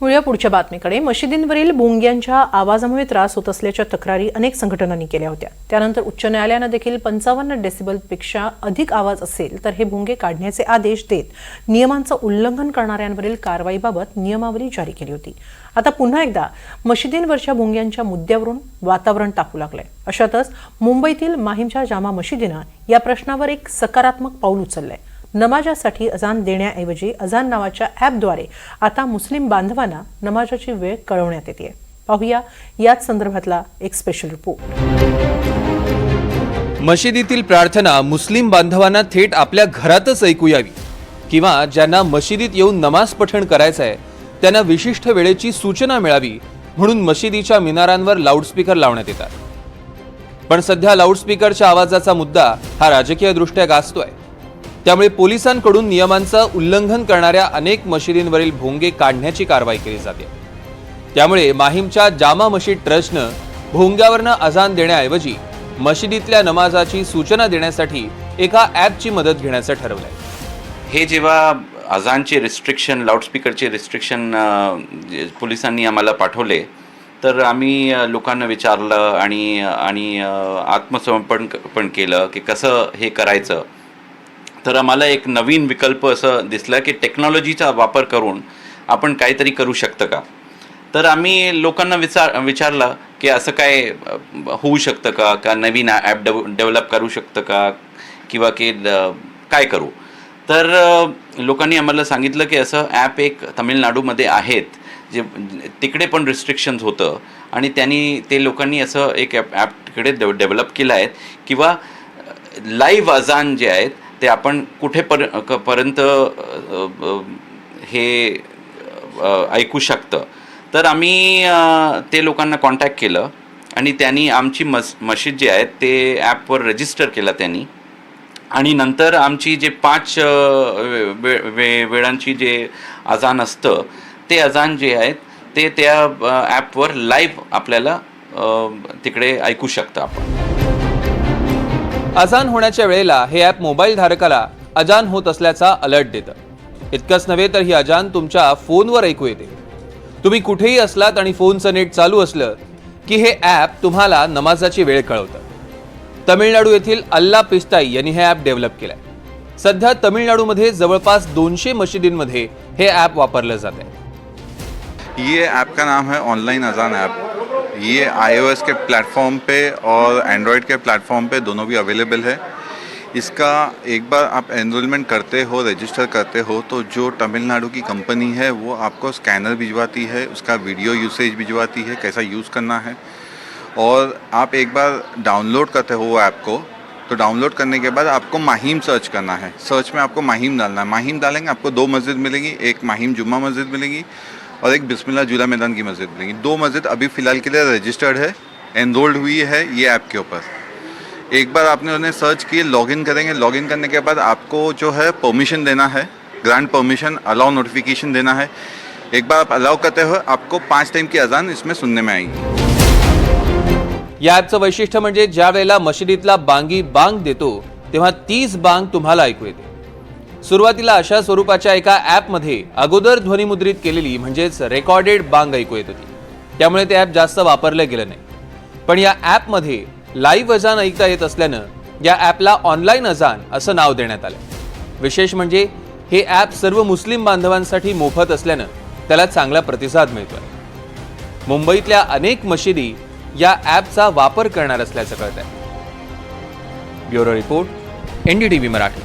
वळूया पुढच्या बातमीकडे. मशिदींवरील बोंग्यांच्या आवाजामुळे त्रास होत असल्याच्या तक्रारी अनेक संघटनांनी केल्या होत्या. त्यानंतर उच्च न्यायालयानं देखील पंचावन्न डेसिबलपेक्षा अधिक आवाज असेल तर हे भोंगे काढण्याचे आदेश देत नियमांचं उल्लंघन करणाऱ्यांवरील कारवाईबाबत नियमावली जारी केली होती. आता पुन्हा एकदा मशिदींवरच्या भोंग्यांच्या मुद्द्यावरून वातावरण तापू लागलंय. अशातच मुंबईतील माहीमच्या जामा मशिदीनं या प्रश्नावर एक सकारात्मक पाऊल उचललंय. नमाजासाठी अजान देण्याऐवजी अजान नावाच्या ॲपद्वारे आता मुस्लिम बांधवांना नमाजाची वेळ कळवण्यात येते. पाहूया याच संदर्भातला एक स्पेशल रिपोर्ट मशिदीतील प्रार्थना मुस्लिम बांधवांना थेट आपल्या घरातच ऐकू यावी. किंवा ज्यांना मशिदीत येऊन नमाज पठण करायचं आहे त्यांना विशिष्ट वेळेची सूचना मिळावी म्हणून मशिदीच्या मिनारांवर लाऊडस्पीकर लावण्यात येतात. पण सध्या लाऊडस्पीकरच्या आवाजाचा मुद्दा हा राजकीयदृष्ट्या गाजतोय. त्यामुळे पोलिसांकडून नियमांचं उल्लंघन करणाऱ्या अनेक मशिदींवरील भोंगे काढण्याची कारवाई केली जाते. त्यामुळे माहीमच्या जामा मशीद ट्रस्टनं भोंग्यावरनं अजान देण्याऐवजी मशिदीतल्या नमाजाची सूचना देण्यासाठी एका ॲपची मदत घेण्याचं ठरवलंय. हे जेव्हा अजानचे रिस्ट्रिक्शन लाऊडस्पीकरचे रिस्ट्रिक्शन पोलिसांनी आम्हाला पाठवले तर आम्ही लोकांना विचारलं आणि आणि आत्मसमर्पण क- पण केलं की कसं हे करायचं? तर आम्हाला एक नवीन विकल्प असं दिसला की टेक्नॉलॉजीचा वापर करून आपण काहीतरी करू शकतं का? तर आम्ही लोकांना विचार विचारलं की असं काय होऊ शकतं का? का नवीन ॲप डेव डेव्हलप करू शकतं का? किंवा की काय करू? तर लोकांनी आम्हाला सांगितलं की असं ॲप एक तमिळनाडूमध्ये आहेत जे तिकडे पण रिस्ट्रिक्शन्स होतं आणि त्यांनी ते लोकांनी असं एक ॲप ॲप तिकडे डेव डेव्हलप केलं आहे. किंवा लाईव्ह अजान जे आहेत ते आपण कुठे पर पर्यंत हे ऐकू शकतं. तर आम्ही ते लोकांना कॉन्टॅक्ट केलं आणि त्यांनी आमची मस मशीद जे आहेत ते ॲपवर रजिस्टर केलं त्यांनी. आणि नंतर आमची जे पाच वे वे- वे वेळांची जे अजान असतं ते अजान जे आहेत ते त्या ॲपवर लाईव्ह आपल्याला तिकडे ऐकू शकतं आपण. अजान होण्याच्या वेळेला हे ॲप मोबाईल धारकाला अजान होत असल्याचा अलर्ट देतं. इतकंच नव्हे तर ही अजान तुमच्या फोनवर ऐकू येते. तुम्ही कुठेही असलात आणि फोनचं नेट चालू असलं की हे ॲप तुम्हाला नमाजाची वेळ कळवतं. तमिळनाडू येथील अल्ला पिस्ताई यांनी हे ॲप डेव्हलप केलंय. सध्या तमिळनाडूमध्ये जवळपास दोनशे मशिदींमध्ये हे ॲप वापरलं जात आहे ये ॲप का नाम है ऑनलाइन अजान ॲप ये आईओएस के प्लेटफॉर्म पे और एंड्रॉयड के प्लेटफॉर्म पे दोनों भी अवेलेबल है। इसका एक बार आप एनरोलमेंट करते हो रजिस्टर करते हो तो जो तमिलनाडु की कंपनी है, वो आपको स्कैनर भिजवाती है, उसका वीडियो यूसेज भिजवाती है, कैसा यूज़ करना है। और आप एक बार डाउनलोड करते हो वो ऐप को तो डाउनलोड करने के बाद आपको माहिम सर्च करना है। सर्च में आपको माहिम डालना है। माहिम डालेंगे, आपको दो मस्जिद मिलेगी, एक माहिम जुम्मा मस्जिद मिलेगी और एक बिस्मिल्लाह जुला मैदान की मस्जिद मिलेंगी दो मस्जिद अभी फ़िलहाल के लिए रजिस्टर्ड है एनरोल्ड हुई है ये ऐप के ऊपर। एक बार आपने उन्हें सर्च किए लॉगिन करेंगे। लॉगिन करने के बाद आपको जो है परमिशन देना है ग्रांट परमिशन अलाउ नोटिफिकेशन देना है। एक बार आप अलाउ करते हो आपको पाँच टाइम की अजान इसमें सुनने में आएगी। या ॲपचं वैशिष्ट्य म्हणजे ज्या वेळेला मशिदीतला बांगी बांग देतो तेव्हा तीच बांग तुम्हाला ऐकू येते. सुरुवातीला अशा स्वरूपाच्या एका ॲपमध्ये अगोदर ध्वनिमुद्रित केलेली म्हणजेच रेकॉर्डेड बांग ऐकू येत होती. त्यामुळे ते ॲप जास्त वापरलं गेलं नाही. पण या ॲपमध्ये लाईव्ह अजान ऐकता येत असल्यानं या ॲपला ऑनलाईन अजान असं नाव देण्यात आलं. विशेष म्हणजे हे ॲप सर्व मुस्लिम बांधवांसाठी मोफत असल्यानं त्याला चांगला प्रतिसाद मिळतोय. मुंबईतल्या अनेक मशिदी या ॲपचा वापर करणार असल्याचं कळत आहे ब्युरो रिपोर्ट एनडीटीव्ही मराठी.